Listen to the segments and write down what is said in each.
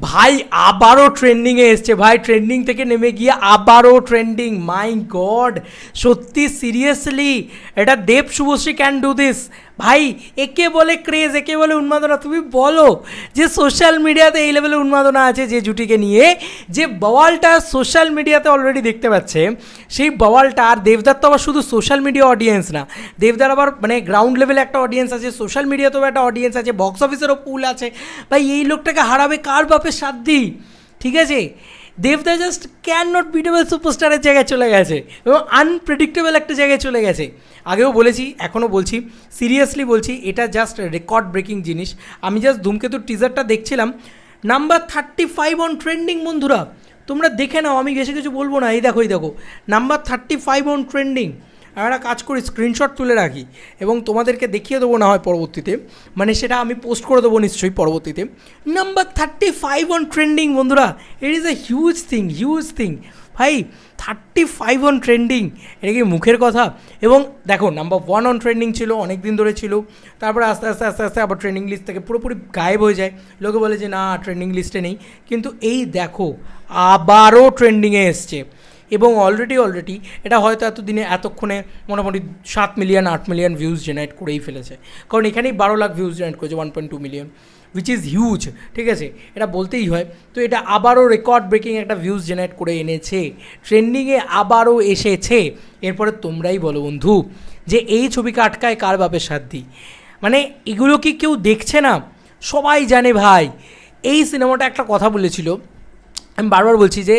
ভাই আবারও ট্রেন্ডিংয়ে এসছে। ভাই ট্রেন্ডিং থেকে নেমে গিয়ে আবারও ট্রেন্ডিং মাই গড সত্যি সিরিয়াসলি এটা Dev Subhashree can do this ভাই, একে বলে ক্রেজ একে বলে উন্মাদনা। তুমি বলো যে সোশ্যাল মিডিয়াতে এই লেভেলে উন্মাদনা আছে যে জুটিকে নিয়ে? যে বওয়ালটা সোশ্যাল মিডিয়াতে অলরেডি দেখতে পাচ্ছে, সেই বওয়ালটা আর দেবদার তো আবার শুধু সোশ্যাল মিডিয়া অডিয়েন্স না। দেবদার আবার মানে গ্রাউন্ড লেভেলে একটা অডিয়েন্স আছে সোশ্যাল মিডিয়াতেও একটা অডিয়েন্স আছে বক্স অফিসেরও পুল আছে। ভাই, এই লোকটাকে হারাবে কার বাপের সাধ্যি ঠিক আছে? দেবদা জাস্ট ক্যান নট বিটেবল সুপারস্টারের জায়গায় চলে গেছে এবং আনপ্রেডিক্টেবল একটা জায়গায় চলে গেছে। আগেও বলেছি, এখনও বলছি সিরিয়াসলি বলছি, এটা জাস্ট রেকর্ড ব্রেকিং জিনিস। আমি জাস্ট ধূমকেতুর টিজারটা দেখছিলাম। Number thirty five on trending বন্ধুরা। তোমরা দেখে নাও, আমি বেশি কিছু বলব না। এই দেখো এই দেখো। Number thirty five on trending আমি একটা কাজ করি স্ক্রিনশট তুলে রাখি এবং তোমাদেরকে দেখিয়ে দেবো না হয় পরবর্তীতে। মানে সেটা আমি পোস্ট করে দেবো নিশ্চয়ই পরবর্তীতে। Number thirty five on trending বন্ধুরা। It is a huge thing huge thing ভাই থার্টি ফাইভ অন ট্রেন্ডিং এটা কি মুখের কথা? এবং দেখো নাম্বার ওয়ান অন ট্রেন্ডিং ছিল অনেক দিন ধরে ছিল। তারপরে আস্তে আস্তে আস্তে আস্তে আবার ট্রেন্ডিং লিস্ট থেকে পুরোপুরি গায়েব হয়ে যায়। লোকে বলে যে, না ট্রেন্ডিং লিস্টে নেই। কিন্তু এই দেখো, আবারও ট্রেন্ডিংয়ে এসছে। এবং অলরেডি অলরেডি এটা হয়তো এতদিনে, এতক্ষণে মোটামুটি সাত মিলিয়ন আট মিলিয়ন ভিউজ জেনারেট করেই ফেলেছে। কারণ এখানেই বারো লাখ ভিউজ জেনারেট করেছে one point two million which is huge ঠিক আছে? এটা বলতেই হয়। তো এটা আবারও রেকর্ড ব্রেকিং একটা ভিউজ জেনারেট করে এনেছে। ট্রেন্ডিংয়ে আবারও এসেছে। এরপরে তোমরাই বলো বন্ধু, যে এই ছবিকে আটকায় কার বাপের সাধ্যি মানে এগুলো কি কেউ দেখছে না? সবাই জানে ভাই। এই সিনেমাটা একটা কথা বলেছিল। আমি বারবার বলছি যে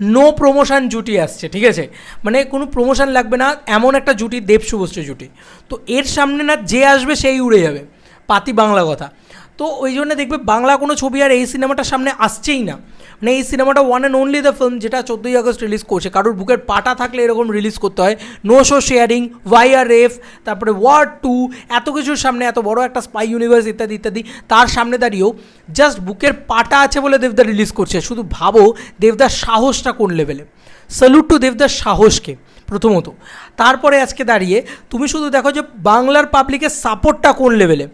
নো প্রমোশন জুটি আসছে, ঠিক আছে? মানে কোনো প্রমোশন লাগবে না, এমন একটা জুটি দেব জুটি। তো এর সামনে না যে আসবে, সেই উড়ে যাবে। পাতি বাংলা কথা। তো ওই জন্য দেখবে বাংলা কোনো ছবি আর এই সিনেমাটার সামনে আসছেই না। মানে এই সিনেমাটা one and only the film যেটা চোদ্দোই আগস্ট রিলিজ করছে। কারোর বুকের পাটা থাকলে এরকম রিলিজ করতে হয়। No show sharing Y R F তারপরে ওয়ার টু এত কিছুর সামনে এত বড় একটা স্পাই ইউনিভার্স ইত্যাদি ইত্যাদি। তার সামনে দাঁড়িয়েও জাস্ট বুকের পাটা আছে বলে দেবদা রিলিজ করছে। শুধু ভাবো দেবদার সাহসটা কোন লেভেলে স্যালুট টু দেবদার সাহসকে, প্রথমত। তারপরে আজকে দাঁড়িয়ে তুমি শুধু দেখো যে বাংলার পাবলিকের সাপোর্টটা কোন লেভেলে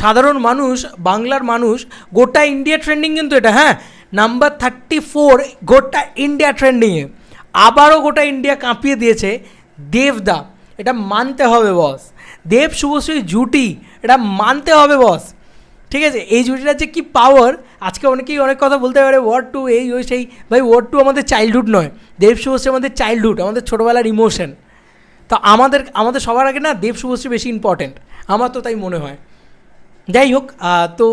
সাধারণ মানুষ, বাংলার মানুষ, গোটা ইন্ডিয়া ট্রেন্ডিং কিন্তু এটা হ্যাঁ? নাম্বার থার্টি ফোর গোটা ইন্ডিয়া ট্রেন্ডিংয়ে আবারও গোটা ইন্ডিয়া কাঁপিয়ে দিয়েছে দেবদা। এটা মানতে হবে বস দেব শুভশ্রী জুটি, এটা মানতে হবে বস ঠিক আছে? এই জুটিটার যে কী পাওয়ার আজকে অনেকেই অনেক কথা বলতে পারে ওয়ার্ড টু এই, ওই, সেই। ভাই ওয়ার্ড টু আমাদের চাইল্ডহুড নয়। দেব শুভশ্রী আমাদের চাইল্ডহুড আমাদের ছোটোবেলার ইমোশন তো আমাদের আমাদের সবার আগে না, দেব শুভশ্রী বেশি ইম্পর্ট্যান্ট আমার তো তাই মনে হয়। যাই হোক তো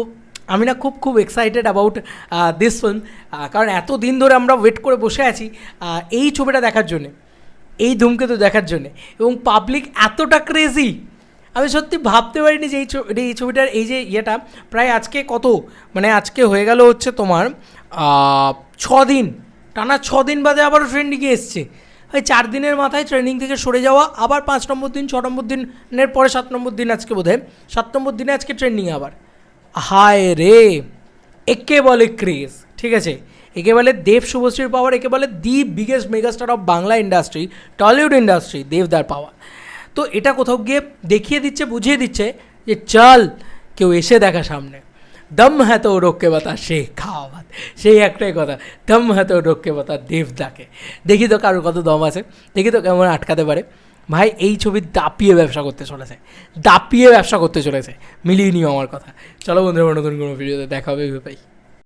আমি না খুব খুব এক্সাইটেড অ্যাবাউট দিস ফিল্ম কারণ এত দিন ধরে আমরা ওয়েট করে বসে আছি এই ছবিটা দেখার জন্যে, এই ধূমকেতু দেখার জন্যে। এবং পাবলিক এতটা ক্রেজি আমি সত্যি ভাবতে পারিনি যে এই ছবি এই ছবিটার এই যে ইয়েটা প্রায় আজকে কত মানে আজকে হয়ে গেল হচ্ছে তোমার ছ দিন টানা ছ দিন বাদে আবারও ট্রেন্ডিংয়ে এসছে। ওই চার দিনের মাথায় ট্রেনিং থেকে সরে যাওয়া, আবার পাঁচ নম্বর দিন, ছ নম্বর দিনের পরে সাত নম্বর দিন আজকে বোধ হয় সাত নম্বর দিনে আজকে ট্রেনিং আবার। হায় রে! একে বলে ক্রেজ ঠিক আছে? একে বলে দেব শুভশ্রীর পাওয়ার একে বলে the biggest megastar of Bangla industry Tollywood industry দেবদার পাওয়ার তো এটা কোথাও গিয়ে দেখিয়ে দিচ্ছে, বুঝিয়ে দিচ্ছে যে চল, কেউ এসে দেখা সামনে। দম হ্যাঁ তো রোগকে বাতা সে খাওয়া ভাত সেই একটাই কথা দম হ্যাঁ তো রোগকে বাতা দেবদাকে দেখি তো কারোর কত দম আছে দেখি তো কেমন আটকাতে পারে ভাই এই ছবি দাপিয়ে ব্যবসা করতে চলেছে। দাপিয়ে ব্যবসা করতে চলেছে। মিলিয়ে নিও আমার কথা। চলো বন্ধুরা নতুন কোনো ভিডিওতে দেখা হবে পাই